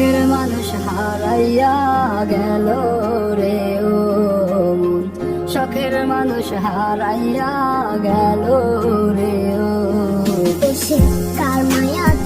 চোখের মানুষ হারাইয়া গেল রে ও শখের মানুষ হারাইয়া গেল রে ও কার মায়া